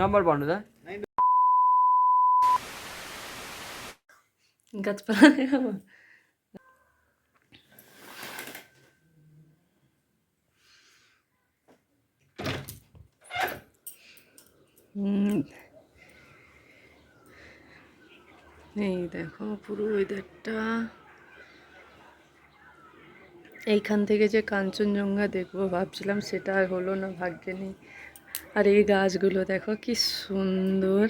Number Bandu দা গাছপালা। এই দেখো, পুরো ওয়েদারটা এইখান থেকে যে কাঞ্চনজঙ্ঘা দেখব, ভাবছিলাম সেটা আর হলো না, ভাগ্যে নেই। আর এই গাছগুলো দেখো কি সুন্দর।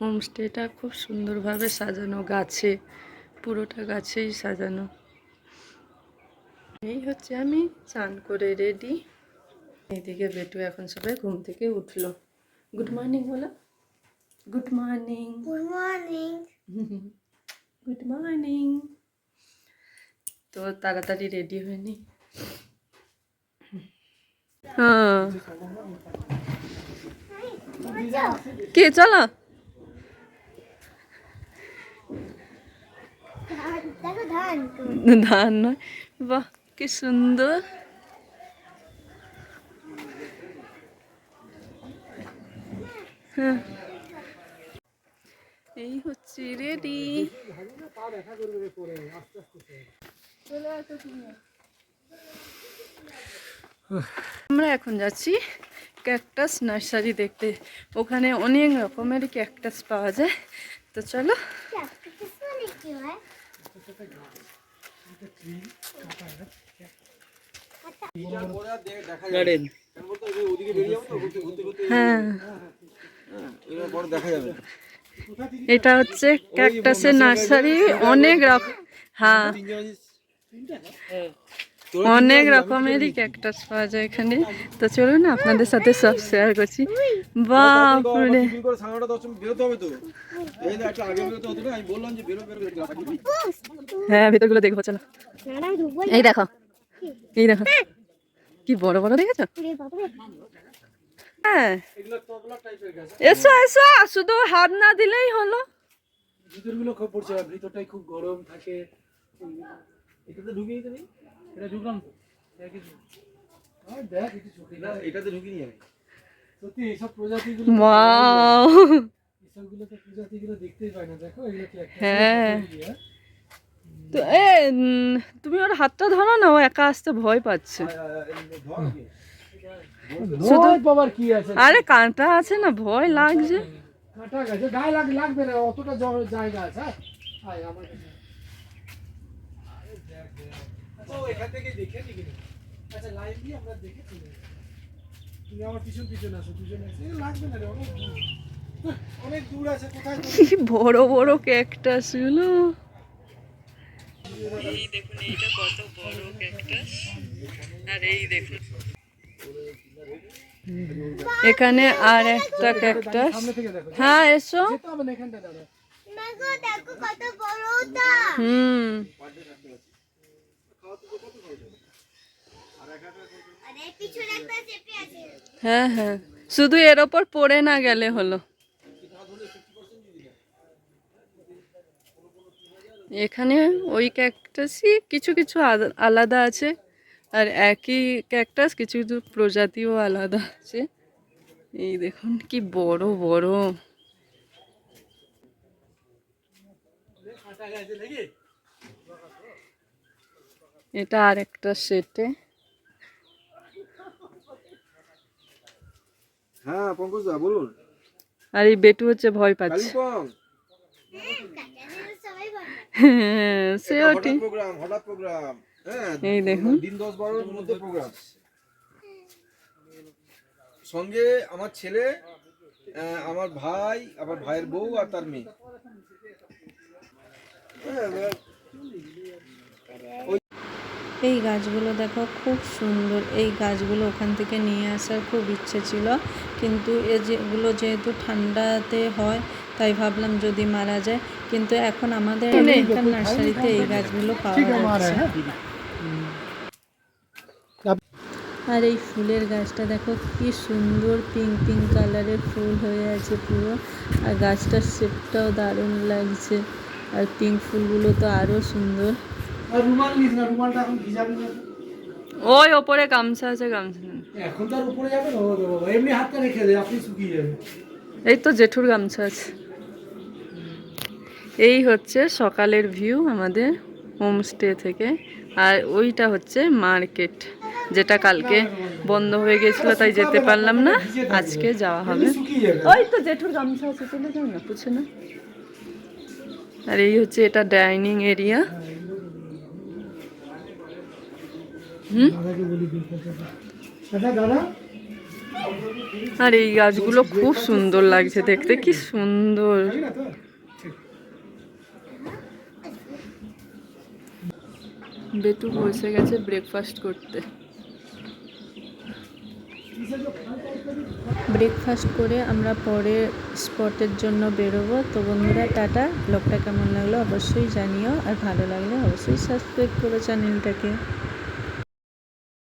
হোমস্টেটা খুব সুন্দরভাবে সাজানো গাছে পুরোটা গাছেই সাজানো। এই হচ্ছে আমি চান করে রেডি। এইদিকে বেটু এখন সবাই ঘুম থেকে উঠল। গুড মর্নিং বলো। Good morning. Good morning. Good morning. তো তাড়াতাড়ি রেডি হয়নি। হ্যাঁ কে চলো। ধান নয়। বাহ কি সুন্দর। হ্যাঁ। এই হচ্ছে রেডি। আমরা এখন যাচ্ছি ক্যাকটাস নার্সারি দেখতে। ওখানে অনেক রকমের ক্যাকটাস পাওয়া যায়। তো চলো। হয়? এটা হচ্ছে ক্যাকটাসের নার্সারি। অনেক রকম হ্যাঁ। অনেক রকমেরই ক্যাকটাস পাওয়া যায় এখানে। তো চলুন না আপনাদের সাথে সব শেয়ার করছি। বাপরে। তো। হ্যাঁ ভেতরগুলো দেখব চলো। এই দেখো। এই দেখো। কি বড় বড় দেখেছ? হ্যাঁ। এসো এসো শুধু হাত না দিলেই হলো। ভিতরগুলো খুব পড়ছে ভিতরটাই খুব গরম থাকে। এটাতে ঢুকিয়ে দিতে নেই? এটা ঢুকলাম তো। দেখ কিছু আর দেখ কিছু চোখে না এটাতে ঢুকিয়ে আমি। সত্যি এইসব প্রজাতিগুলো ওয়াও। তো প্রজাতিগুলো দেখতেই পাই না দেখো এগুলো কি হ্যাঁ। হ্যাঁ? তো এ তুমি ওর হাতটা ধরো না ও একা আসতে ভয় পাচ্ছে। শুধু ভয় কি আছে? আরে কাঁটা আছে না ভয় লাগছে। কাঁটা গাছে গায়ে লাগ লাগবে না অতটা জায়গা আছে? আয়। আমার কাছে। আরে দেখ দেখ। ও এখান থেকে দেখে নি। আচ্ছা লাইন দিয়ে আমরা দেখে চলে তুমি আমার পিছন পিছন আসো দুজন আসো। লাগবে না রে অনেক দূর। অনেক দূর আছে কোথায় কি বড় বড় ক্যাকটাসগুলো এই দেখুন এইটা কত বড় ক্যাকটাস আর এই দেখুন। এখানে আর একটা ক্যাকটাস হ্যাঁ এসো। হুম আরে, পিছনে একটা চেপে আছে। হ্যাঁ হ্যাঁ। শুধু এর ওপর পড়ে না গেলে হলো। এখানে ওই ক্যাকটাসই কিছু কিছু আলাদা আছে, আর একই ক্যাকটাস কিছু কিছু প্রজাতিও আলাদা আছে। এই দেখুন, কি বড় বড়। এটা আর একটা সেটে। হ্যাঁ পঙ্কজ দা বলুন। আর এই বেটু হচ্ছে ভয় পাচ্ছে। হ্যাঁ হ্যাঁ এই দেখুন। দিন দশ বারোর মধ্যে প্রোগ্রাম। সঙ্গে আমার ছেলে আমার ভাই আমার ভাইয়ের বউ আর তার মেয়ে। হ্যাঁ, এই গাছগুলো দেখো খুব সুন্দর। এই গাছগুলো ওখান থেকে নিয়ে আসার খুব ইচ্ছে ছিল। কিন্তু এ যেগুলো যেহেতু ঠান্ডাতে হয় তাই ভাবলাম যদি মারা যায়। কিন্তু এখন আমাদের এখানকার নার্সারিতে এই গাছগুলো পাওয়া যাচ্ছে। আর এই ফুলের গাছটা দেখো কি সুন্দর পিঙ্ক পিঙ্ক কালারের ফুল হয়ে আছে পুরো। আর গাছটার শেপটাও দারুণ লাগছে। আর পিঙ্ক ফুলগুলো তো আরও সুন্দর। রুমাল নিস না রুমালটা এখন ভিজাবি না। ওই ওপরে গামছা আছে গামছা এখন তো আর উপরে যাবে না এমনি হাতটা রেখে দে আপনি শুকিয়ে যাবে। এই তো জেঠুর গামছা আছে। এই হচ্ছে সকালের ভিউ আমাদের হোমস্টে থেকে আর ওইটা হচ্ছে মার্কেট যেটা কালকে বন্ধ হয়ে গেছিল তাই যেতে পারলাম না। আজকে যাওয়া হবে। ওই তো জেঠুর গামছা আছে চলে যাও না পুছে না আর এই হচ্ছে এটা ডাইনিং এরিয়া হুম দাদাকে বলি দিন দাদা দাদা আর এই গাছগুলো খুব সুন্দর লাগছে দেখতে, কি সুন্দর। বেটু বসে গেছে ব্রেকফাস্ট করতে। ব্রেকফাস্ট করে আমরা পরে স্পটের জন্য বেরোবো। তো বন্ধুরা, টাটা। ব্লগটা কেমন লাগল অবশ্যই জানিও, আর ভালো লাগলে অবশ্যই সাবস্ক্রাইব করো চ্যানেলটাকে